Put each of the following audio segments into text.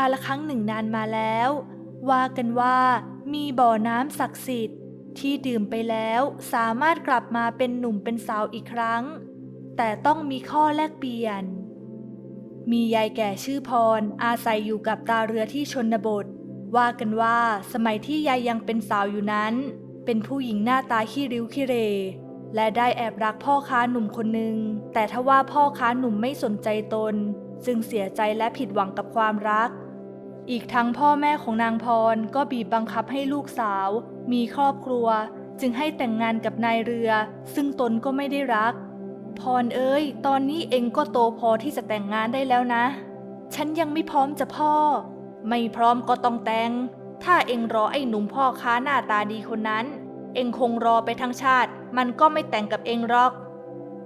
าลครั้งหนึ่งนานมาแล้ว ว่ากันว่ามีบ่อน้ำศักดิ์สิทธิ์ ที่ดื่มไปแล้วสามารถกลับมาเป็นหนุ่มเป็นสาวอีกครั้ง แต่ต้องมีข้อแลกเปลี่ยน มียายแก่ชื่อพรอาศัยอยู่กับตาเรือที่ชนบท ว่ากันว่าสมัยที่ยายยังเป็นสาวอยู่นั้น เป็นผู้หญิงหน้าตาขี้ริ้วขี้เรและได้แอบรักพ่อค้าหนุ่มคนหนึ่ง แต่ทว่าพ่อค้าหนุ่มไม่สนใจตน จึงเสียใจและผิดหวังกับความรัก อีกทั้งพ่อแม่ของนางพรก็บีบบังคับให้ลูกสาว มีครอบครัว จึงให้แต่งงานกับนายเรือ ซึ่งตนก็ไม่ได้รัก พรเอ้ย ตอนนี้เองก็โตพอที่จะแต่งงานได้แล้วนะ ฉันยังไม่พร้อมจะพ่อ ไม่พร้อมก็ต้องแต่ง ถ้าเองรอไอ้หนุ่มพ่อค้าหน้าตาดีคนนั้น เองคงรอไปทั้งชาติ มันก็ไม่แต่งกับเองหรอก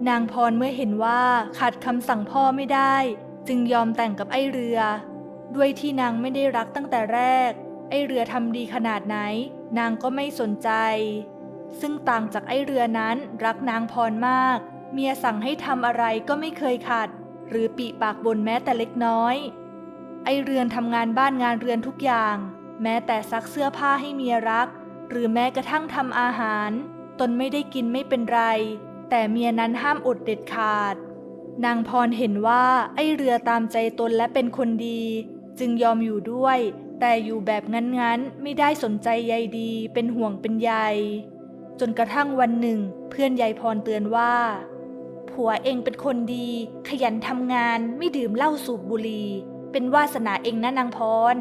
นางพรเมื่อเห็นว่าขัดคำสั่งพ่อไม่ได้ จึงยอมแต่งกับไอ้เรือ ด้วยที่นางไม่ได้รักตั้งแต่แรก ไอเรือทำดีขนาดไหน นางก็ไม่สนใจ ซึ่งต่างจากไอเรือนั้นรักนางพรมาก เมียสั่งให้ทำอะไรก็ไม่เคยขัด หรือปีปากบนแม้แต่เล็กน้อย ไอเรือนทำงานบ้านงานเรือนทุกอย่าง แม้แต่ซักเสื้อผ้าให้เมียรัก หรือแม้กระทั่งทำอาหาร ตนไม่ได้กินไม่เป็นไร แต่เมียนั้นห้ามอดเด็ดขาดนางพรเห็นว่าไอเรือตามใจตนและเป็นคนดี จึงยอมอยู่ด้วย แต่อยู่แบบงั้นๆ ไม่ได้สนใจใยดี เป็นห่วงเป็นใย จนกระทั่งวันหนึ่ง เพื่อนยายพรเตือนว่า ผัวเองเป็นคนดี ขยันทำงาน ไม่ดื่มเหล้าสูบบุหรี่ เป็นวาสนาเองนะนางพร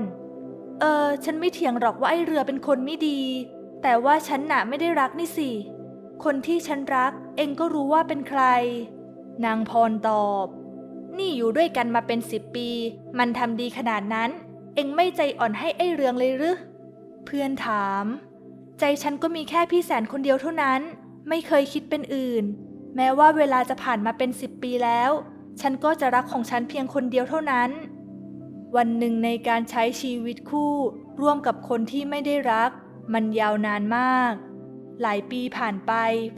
เออ ฉันไม่เถียงหรอกว่าไอ้เรือเป็นคนไม่ดี แต่ว่าฉันน่ะไม่ได้รักนี่สิ คนที่ฉันรัก เองก็รู้ว่าเป็นใคร นางพรตอบ นี่อยู่ด้วยกันมาเป็นสิบปี มันทำดีขนาดนั้น เองไม่ใจอ่อนให้ไอ้เรืองเลยหรือ เพื่อนถาม ใจฉันก็มีแค่พี่แสนคนเดียวเท่านั้น ไม่เคยคิดเป็นอื่น แม้ว่าเวลาจะผ่านมาเป็นสิบปีแล้ว ฉันก็จะรักของฉันเพียงคนเดียวเท่านั้น วันหนึ่งในการใช้ชีวิตคู่ ร่วมกับคนที่ไม่ได้รัก มันยาวนานมาก หลายปีผ่านไป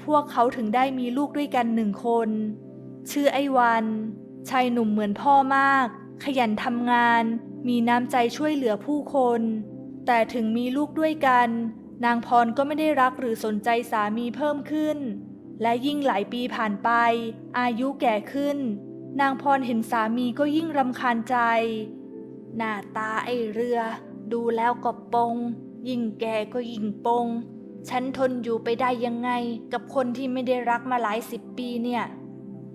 พวกเขาถึงได้มีลูกด้วยกันหนึ่งคน ชื่อไอ้วัน ชายหนุ่มเหมือนพ่อมาก ขยันทำงาน มีน้ำใจช่วยเหลือผู้คน แต่ถึงมีลูกด้วยกัน นางพรก็ไม่ได้รักหรือสนใจสามีเพิ่มขึ้น และยิ่งหลายปีผ่านไป อายุแก่ขึ้น นางพรเห็นสามีก็ยิ่งรำคาญใจ หน้าตาไอเรือ ดูแล้วก็ปง ยิ่งแก่ก็ยิ่งปง ฉันทนอยู่ไปได้ยังไง กับคนที่ไม่ได้รักมาหลายสิบปีเนี่ย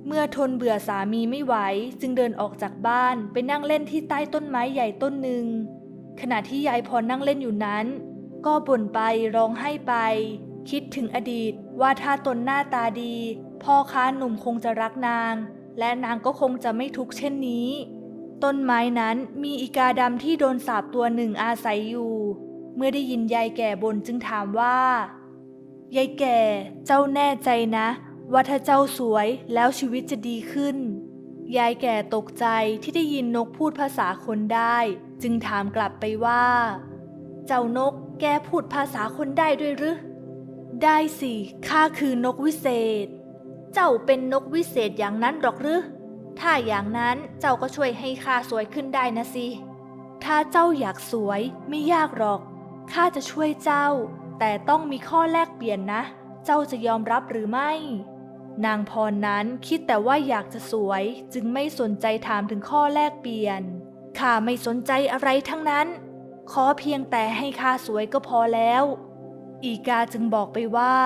เมื่อทนเบื่อสามีไม่ไหว จึงเดินออกจากบ้านไปนั่งเล่นที่ใต้ต้นไม้ใหญ่ต้นหนึ่ง ขณะที่ยายพรนั่งเล่นอยู่นั้น ก็บ่นไปร้องไห้ไป คิดถึงอดีตว่าถ้าตนหน้าตาดี พ่อค้าหนุ่มคงจะรักนาง และนางก็คงจะไม่ทุกข์เช่นนี้ ต้นไม้นั้นมีอีกาดำที่โดนสาบตัวหนึ่งอาศัยอยู่ เมื่อได้ยินยายแก่บ่นจึงถามว่ายายแก่ เจ้าแน่ใจนะ ว่าถ้าเจ้าสวยแล้วชีวิตจะดีขึ้น ยายแก่ตกใจที่ได้ยินนกพูดภาษาคนได้ จึงถามกลับไปว่า เจ้านกแกพูดภาษาคนได้ด้วยหรือได้สิข้าคือนกวิเศษ เจ้าเป็นนกวิเศษอย่างนั้นหรอกหรือถ้าอย่างนั้นเจ้าก็ช่วยให้ข้าสวยขึ้นได้นะสิ ถ้าเจ้าอยากสวยไม่ยากหรอก ข้าจะช่วยเจ้า แต่ต้องมีข้อแลกเปลี่ยนนะ เจ้าจะยอมรับหรือไม่ นางพรนั้นคิดแต่ว่าอยากจะสวยจึงไม่สนใจถามถึงข้อแลกเปลี่ยน ข้าไม่สนใจอะไรทั้งนั้น ขอเพียงแต่ให้ข้าสวยก็พอแล้ว อีกาจึงบอกไปว่า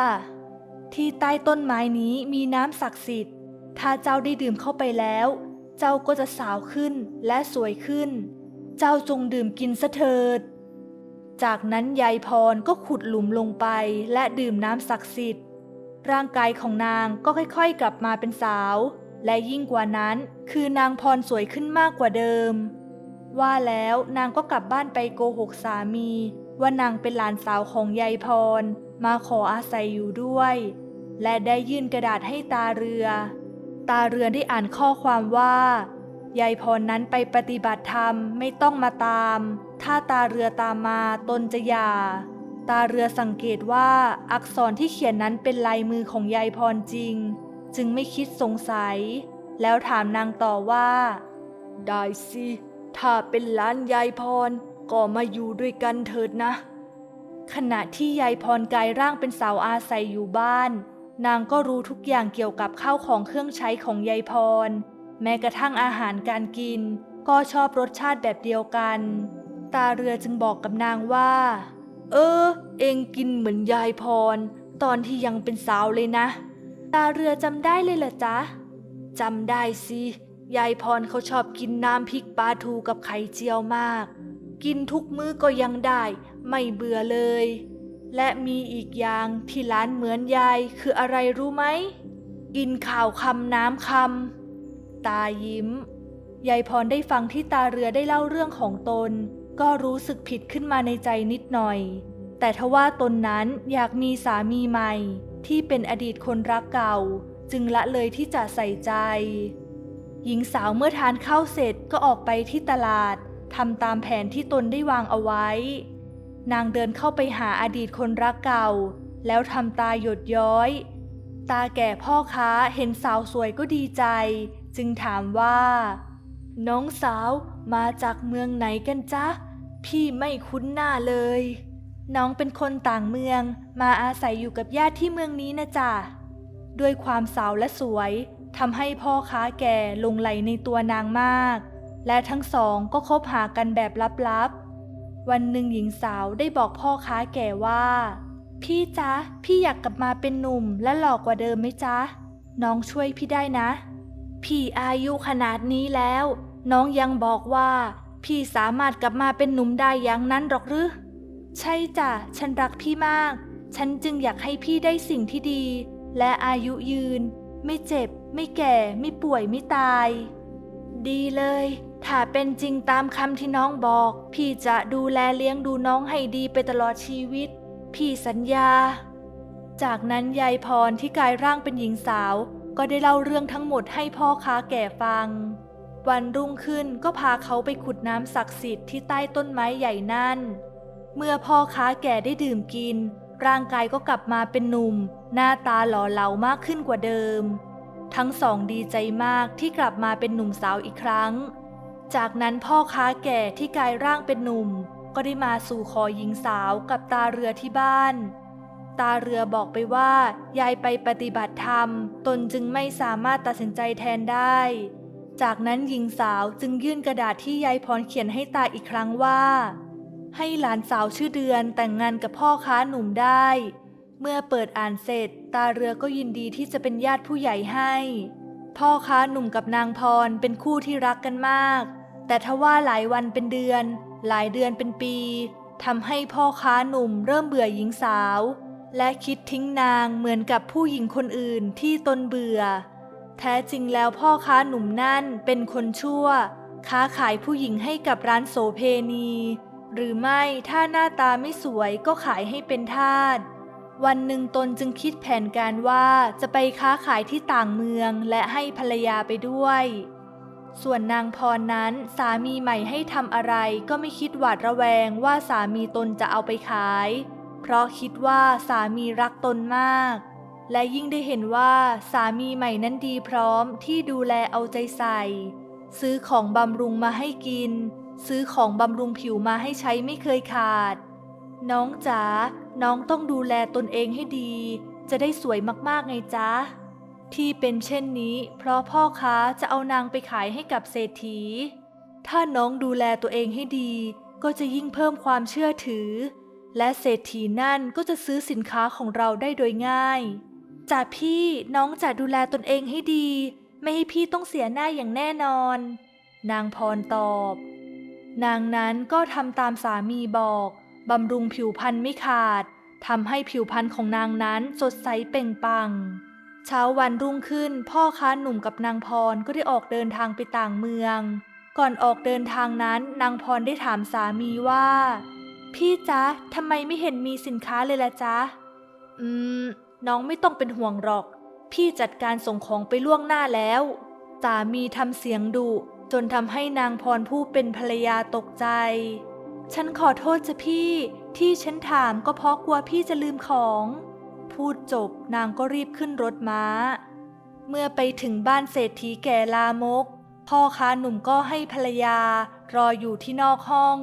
ที่ใต้ต้นไม้นี้มีน้ำศักดิ์สิทธิ์ ถ้าเจ้าได้ดื่มเข้าไปแล้ว เจ้าก็จะสาวขึ้นและสวยขึ้น เจ้าจงดื่มกินซะเถิด จากนั้นยายพรก็ขุดหลุมลงไปและดื่มน้ำศักดิ์สิทธิ์ ร่างกายของนางก็ค่อยๆ กลับมาเป็นสาว และยิ่งกว่านั้นคือนางพรสวยขึ้นมากกว่าเดิม ว่าแล้วนางก็กลับบ้านไปโกหกสามี ว่านางเป็นหลานสาวของยายพร มาขออาศัยอยู่ด้วย และได้ยื่นกระดาษให้ตาเรือ ตาเรือได้อ่านข้อความว่ายายพรนั้นไปปฏิบัติธรรมไม่ต้องมาตาม ถ้าตาเรือตามมาตนจะหย่า ตาเรือสังเกตว่าอักษรที่เขียนนั้นเป็นลายมือของยายพรจริง จึงไม่คิดสงสัย แล้วถามนางต่อว่า ได้สิ ถ้าเป็นหลานยายพรก็มาอยู่ด้วยกันเถิดนะ ขณะที่ยายพรกายร่างเป็นสาวอาศัยอยู่บ้าน นางก็รู้ทุกอย่างเกี่ยวกับข้าวของเครื่องใช้ของยายพร แม้กระทั่งอาหารการกิน ก็ชอบรสชาติแบบเดียวกัน ตาเรือจึงบอกกับนางว่า เออ เองกินเหมือนยายพร ตอนที่ยังเป็นสาวเลยนะ ตาเรือจำได้เลยเหรอจ๊ะจำได้สิ ยายพรเขาชอบกินน้ำพริกปลาทูกับไข่เจียวมาก กินทุกมื้อก็ยังได้ ไม่เบื่อเลย และมีอีกอย่างที่ร้านเหมือนยายคืออะไรรู้ไหม กินข้าวคำน้ำคำตายิ้ม ยายพรได้ฟังที่ตาเรือได้เล่าเรื่องของตน ก็รู้สึกผิดขึ้นมาในใจนิดหน่อย แต่ทว่าตนนั้นอยากมีสามีใหม่ ที่เป็นอดีตคนรักเก่า จึงละเลยที่จะใส่ใจ หญิงสาวเมื่อทานข้าวเสร็จก็ออกไปที่ตลาดทำตามแผนที่ตนได้วางเอาไว้ นางเดินเข้าไปหาอดีตคนรักเก่า แล้วทำตาหยดย้อย ตาแก่พ่อค้าเห็นสาวสวยก็ดีใจ จึงถามว่า น้องสาวมาจากเมืองไหนกันจ๊ะ พี่ไม่คุ้นหน้าเลย น้องเป็นคนต่างเมือง มาอาศัยอยู่กับญาติที่เมืองนี้นะจ๊ะ ด้วยความสาวและสวยทำให้พ่อค้าแก่ลงไหลในตัวนางมาก และทั้งสองก็คบหากันแบบลับๆ วันหนึ่งหญิงสาวได้บอกพ่อค้าแก่ว่า พี่จ๊ะ พี่อยากกลับมาเป็นหนุ่มและหล่อกว่าเดิมไหมจ๊ะ น้องช่วยพี่ได้นะ พี่อายุขนาดนี้แล้ว น้องยังบอกว่า พี่สามารถกลับมาเป็นหนุ่มได้อย่างนั้นหรอกหรือ ใช่จ้ะ ฉันรักพี่มาก ฉันจึงอยากให้พี่ได้สิ่งที่ดี และอายุยืน ไม่เจ็บ ไม่แก่ ไม่ป่วย ไม่ตาย ดีเลย ถ้าเป็นจริงตามคำที่น้องบอก พี่จะดูแลเลี้ยงดูน้องให้ดีไปตลอดชีวิต พี่สัญญา จากนั้นยายพรที่กลายร่างเป็นหญิงสาว ก็ได้เล่าเรื่องทั้งหมดให้พ่อค้าแก่ฟัง วันรุ่งขึ้นก็พาเขาไปขุดน้ำศักดิ์สิทธิ์ที่ใต้ต้นไม้ใหญ่นั่น เมื่อพ่อค้าแก่ได้ดื่มกิน ร่างกายก็กลับมาเป็นหนุ่ม หน้าตาหล่อเหลามากขึ้นกว่าเดิม ทั้งสองดีใจมากที่กลับมาเป็นหนุ่มสาวอีกครั้ง จากนั้นพ่อค้าแก่ที่กลายร่างเป็นหนุ่ม ก็ได้มาสู่ขอหญิงสาวกับตาเรือที่บ้าน ตาเรือบอกไปว่ายายไปปฏิบัติธรรม ตนจึงไม่สามารถตัดสินใจแทนได้ จากนั้นหญิงสาวจึงยื่นกระดาษที่ยายพรเขียนให้ตาอีกครั้งว่า ให้หลานสาวชื่อเดือนแต่งงานกับพ่อค้าหนุ่มได้ เมื่อเปิดอ่านเสร็จ ตาเรือก็ยินดีที่จะเป็นญาติผู้ใหญ่ให้ พ่อค้าหนุ่มกับนางพรเป็นคู่ที่รักกันมาก แต่ทว่าหลายวันเป็นเดือน หลายเดือนเป็นปีทำให้พ่อค้าหนุ่มเริ่มเบื่อหญิงสาว และคิดทิ้งนางเหมือนกับผู้หญิงคนอื่นที่ตนเบื่อ แท้จริงแล้วพ่อค้าหนุ่มนั่นเป็นคนชั่ว ค้าขายผู้หญิงให้กับร้านโสเพณี หรือไม่ถ้าหน้าตาไม่สวยก็ขายให้เป็นทาสวันหนึ่งตนจึงคิดแผนการว่าจะไปค้าขายที่ต่างเมืองและให้ภรรยาไปด้วย ส่วนนางพรนั้นสามีใหม่ให้ทำอะไรก็ไม่คิดหวาดระแวงว่าสามีตนจะเอาไปขาย เพราะคิดว่าสามีรักตนมาก และยิ่งได้เห็นว่าสามีใหม่นั้นดีพร้อมที่ดูแลเอาใจใส่ ซื้อของบำรุงมาให้กิน ซื้อของบำรุงผิวมาให้ใช้ไม่เคยขาด น้องจ๋าน้องต้องดูแลตนเองให้ดี จะได้สวยมากๆไงจ๊ะ ที่เป็นเช่นนี้ เพราะพ่อค้าจะเอานางไปขายให้กับเศรษฐี ถ้าน้องดูแลตัวเองให้ดี ก็จะยิ่งเพิ่มความเชื่อถือ และเศรษฐีนั่นก็จะซื้อสินค้าของเราได้โดยง่าย จ่าพี่น้องจะดูแลตนเองให้ดี ไม่ให้พี่ต้องเสียหน้าอย่างแน่นอน นางพรตอบ นางนั้นก็ทำตามสามีบอกบำรุงผิวพรรณไม่ขาดทำให้ผิวพรรณของนางนั้นสดใสเปล่งปัง เช้าวันรุ่งขึ้น พ่อค้าหนุ่มกับนางพรก็ได้ออกเดินทางไปต่างเมือง ก่อนออกเดินทางนั้นนางพรได้ถามสามีว่า พี่จ๊ะทำไมไม่เห็นมีสินค้าเลยล่ะจ๊ะ อืม น้องไม่ต้องเป็นห่วงหรอก พี่จัดการส่งของไปล่วงหน้าแล้ว สามีทำเสียงดุจนทำให้นางพรผู้เป็นภรรยาตกใจ ฉันขอโทษจ้ะพี่ ที่ฉันถามก็เพราะกลัวพี่จะลืมของ พูดจบนางก็รีบขึ้นรถม้า เมื่อไปถึงบ้านเศรษฐีแก่ลามก พ่อค้าหนุ่มก็ให้ภรรยารออยู่ที่นอกห้อง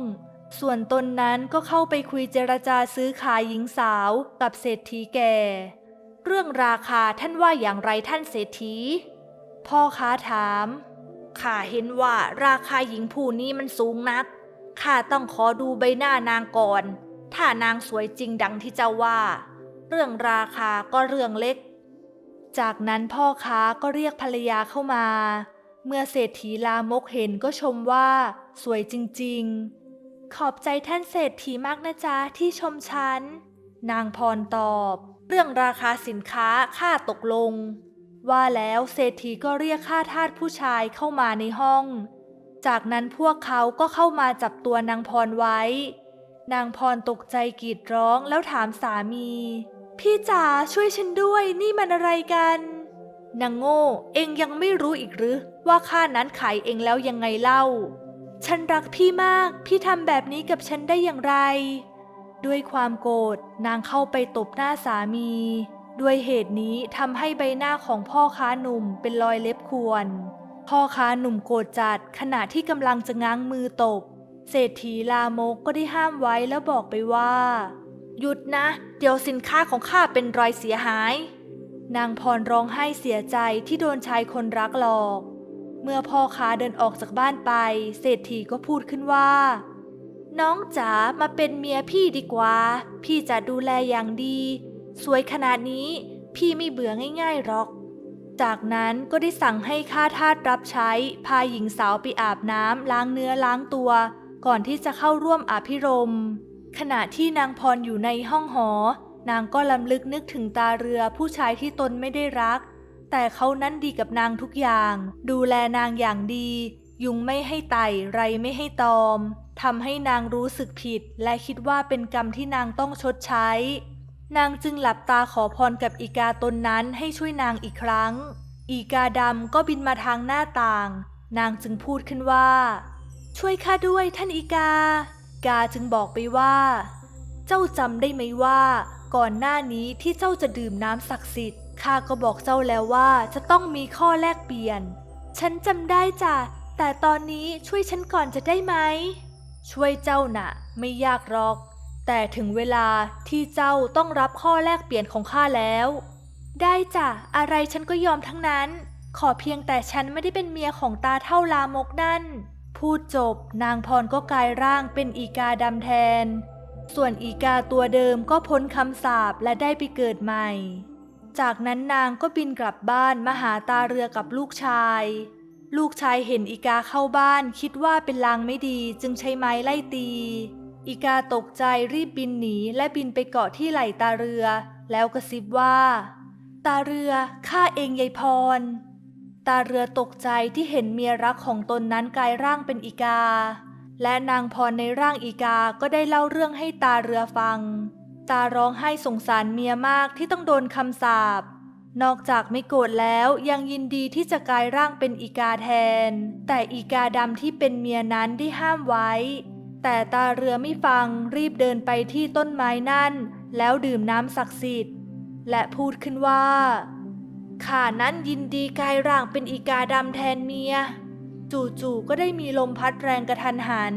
ส่วนตนนั้นก็เข้าไปคุยเจรจาซื้อขายหญิงสาวกับเศรษฐีแก่ เรื่องราคาท่านว่าอย่างไรท่านเศรษฐี พ่อค้าถามข้าเห็นว่าราคาหญิงผู้นี้มันสูงนักข้าต้องขอดูใบหน้านางก่อน ถ้านางสวยจริงดังที่เจ้าว่า เรื่องราคาก็เรื่องเล็ก จากนั้นพ่อค้าก็เรียกภรรยาเข้ามา เมื่อเศรษฐีลามกเห็นก็ชมว่า สวยจริง ๆ ขอบใจท่านเศรษฐีมากนะจ๊ะที่ชมฉัน นางพรตอบ เรื่องราคาสินค้าค่าตกลง ว่าแล้วเศรษฐีก็เรียกข้าทาสผู้ชายเข้ามาในห้อง จากนั้นพวกเขาก็เข้ามาจับตัวนางพรไว้ นางพรตกใจกรีดร้องแล้วถามสามี พี่จ๋าช่วยฉันด้วยนี่มันอะไรกันนางโง่เองยังไม่รู้อีกหรือ ว่าข้านั้นขายเองแล้วยังไงเล่า ฉันรักพี่มาก พี่ทำแบบนี้กับฉันได้อย่างไร ด้วยความโกรธนางเข้าไปตบหน้าสามี ด้วยเหตุนี้ทำให้ใบหน้าของพ่อค้าหนุ่มเป็นรอยเล็บข่วนพ่อค้าหนุ่มโกรธจัดขณะที่กำลังจะง้างมือตบ เศรษฐีลามกก็ได้ห้ามไว้แล้วบอกไปว่า หยุดนะ เดี๋ยวสินค้าของข้าเป็นรอยเสียหาย นางพรร้องไห้เสียใจที่โดนชายคนรักหลอก เมื่อพ่อค้าเดินออกจากบ้านไป เศรษฐีก็พูดขึ้นว่า น้องจ๋ามาเป็นเมียพี่ดีกว่า พี่จะดูแลอย่างดี สวยขนาดนี้พี่ไม่เบื่อง่ายๆหรอก จากนั้นก็ได้สั่งให้ข้าทาสรับใช้ พาหญิงสาวไปอาบน้ำล้างเนื้อล้างตัว ก่อนที่จะเข้าร่วมอภิรม ขณะที่นางพรอยู่ในห้องหอ นางก็ลำลึกนึกถึงตาเรือผู้ชายที่ตนไม่ได้รัก แต่เขานั้นดีกับนางทุกอย่าง ดูแลนางอย่างดี ยุงไม่ให้ไต่ไรไม่ให้ตอม ทำให้นางรู้สึกผิดและคิดว่าเป็นกรรมที่นางต้องชดใช้ นางจึงหลับตาขอพรกับอีกาตนนั้นให้ช่วยนางอีกครั้ง อีกาดำก็บินมาทางหน้าต่าง นางจึงพูดขึ้นว่า ช่วยข้าด้วยท่านอีกา กาจึงบอกไปว่า เจ้าจำได้ไหมว่า ก่อนหน้านี้ที่เจ้าจะดื่มน้ำศักดิ์สิทธิ์ข้าก็บอกเจ้าแล้วว่าจะต้องมีข้อแลกเปลี่ยน ฉันจำได้จ้ะแต่ตอนนี้ช่วยฉันก่อนจะได้ไหม ช่วยเจ้าน่ะไม่ยากหรอก แต่ถึงเวลาที่เจ้าต้องรับข้อแลกเปลี่ยนของข้าแล้ว ได้จ้ะอะไรฉันก็ยอมทั้งนั้น ขอเพียงแต่ฉันไม่ได้เป็นเมียของตาเท่าลามกนั่น พูดจบนางพรก็กลายร่างเป็นอีกาดำแทน ส่วนอีกาตัวเดิมก็พ้นคำสาปและได้ไปเกิดใหม่ จากนั้นนางก็บินกลับบ้านมาหาตาเรือกับลูกชาย ลูกชายเห็นอีกาเข้าบ้านคิดว่าเป็นลางไม่ดีจึงใช้ไม้ไล่ตี อีกาตกใจรีบบินหนีและบินไปเกาะที่ไหล่ตาเรือ แล้วกระซิบว่า ตาเรือข้าเองยายพร ตาเรือตกใจที่เห็นเมียรักของตนนั้นกลายร่างเป็นอีกา และนางพรในร่างอีกาก็ได้เล่าเรื่องให้ตาเรือฟัง ตาร้องไห้สงสารเมียมากที่ต้องโดนคำสาป นอกจากไม่โกรธแล้วยังยินดีที่จะกลายร่างเป็นอีกาแทน แต่อีกาดำที่เป็นเมียนั้นได้ห้ามไว้ แต่ตาเรือไม่ฟังรีบเดินไปที่ต้นไม้นั่น แล้วดื่มน้ำศักดิ์สิทธิ์ และพูดขึ้นว่าข้านั้นยินดีกลายร่างเป็นอีกาดำแทนเมีย จู่ๆก็ได้มีลมพัดแรงกระทันหัน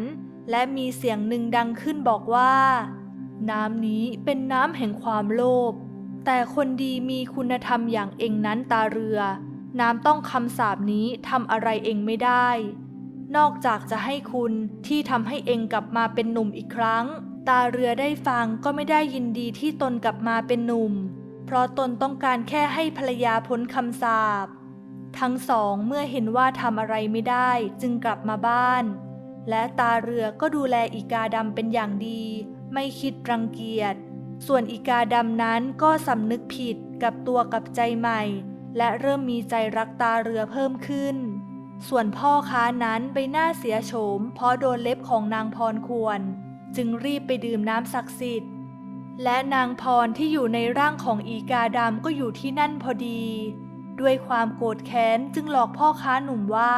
และมีเสียงหนึ่งดังขึ้นบอกว่า น้ำนี้เป็นน้ำแห่งความโลภ แต่คนดีมีคุณธรรมอย่างเองนั้นตาเรือ น้ำต้องคำสาปนี้ทำอะไรเองไม่ได้ นอกจากจะให้คุณที่ทำให้เองกลับมาเป็นหนุ่มอีกครั้ง ตาเรือได้ฟังก็ไม่ได้ยินดีที่ตนกลับมาเป็นหนุ่ม เพราะตนต้องการแค่ให้ภรรยาพ้นคำสาปทั้งสองเมื่อเห็นว่าทำอะไรไม่ได้จึงกลับมาบ้าน และตาเรือก็ดูแลอีกาดำเป็นอย่างดี ไม่คิดรังเกียจ ส่วนอีกาดำนั้นก็สำนึกผิดกับตัวกับใจใหม่ และเริ่มมีใจรักตาเรือเพิ่มขึ้น ส่วนพ่อค้านั้นใบหน้าเสียโฉม เพราะโดนเล็บของนางพรควร จึงรีบไปดื่มน้ำศักดิ์สิทธิ์ และนางพรที่อยู่ในร่างของอีกาดำก็อยู่ที่นั่นพอดี ด้วยความโกรธแค้นจึงหลอกพ่อค้าหนุ่มว่า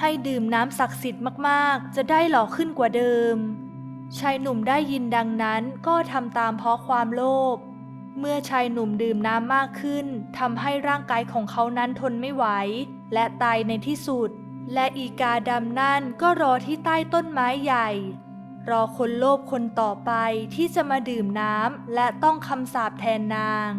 ให้ดื่มน้ำศักดิ์สิทธิ์มากๆ จะได้หล่อขึ้นกว่าเดิม ชายหนุ่มได้ยินดังนั้นก็ทำตามเพราะความโลภ เมื่อชายหนุ่มดื่มน้ำมากขึ้นทำให้ร่างกายของเขานั้นทนไม่ไหว และตายในที่สุด และอีกาดำนั่นก็รอที่ใต้ต้นไม้ใหญ่ รอคนโลภคนต่อไปที่จะมาดื่มน้ำและต้องคำสาปแทนนาง